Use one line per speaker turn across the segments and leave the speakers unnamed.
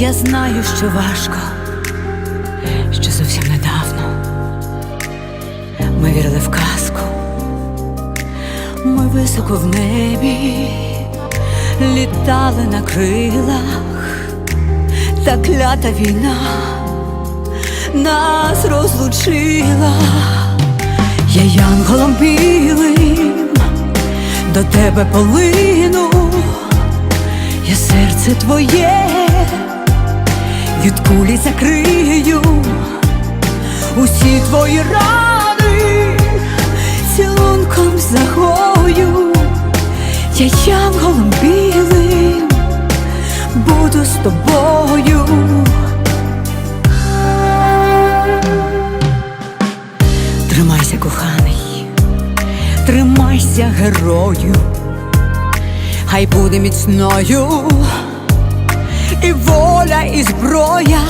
Я знаю, що важко, що зовсім недавно. Ми вірили в казку, ми високо в небі літали на крилах, та клята війна нас розлучила. Я янголом білим до тебе полину, я серце твоє від кулі закрию, усі твої рани цілунком загою, я янголом білим буду з тобою. Тримайся, коханий, тримайся, герою, хай буде міцною і воля, і зброя,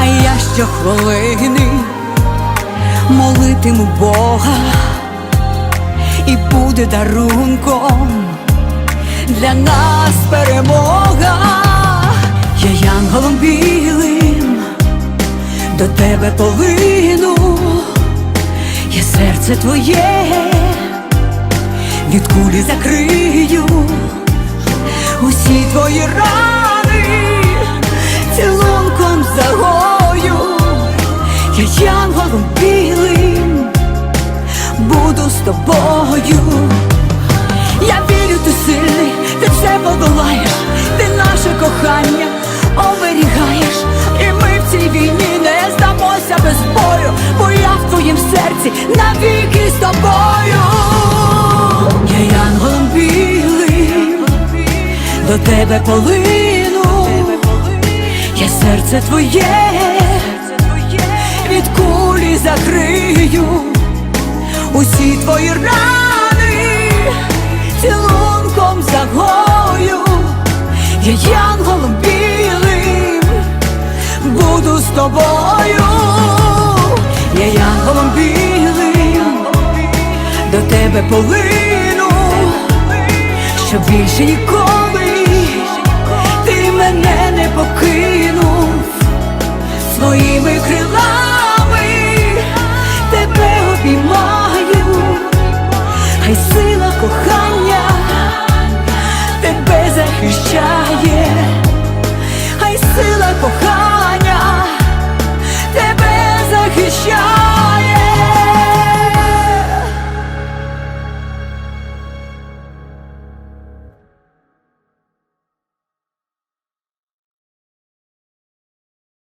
а я щохвилини молитиму Бога, і буде дарунком для нас перемога, я янголом білим до тебе полину, я серце твоє від кулі закрию, усі твої рани тобою. Я вірю, ти сильний, ти все подолаєш, ти наше кохання оберігаєш, і ми в цій війні не здамося без бою, бо я в твоїм серці навіки з тобою. Я янголом білим до тебе полину, я серце твоє від кулі закрию усі твої рани я янголом білим буду з тобою, я янголом білим до тебе полину, щоб більше ніколи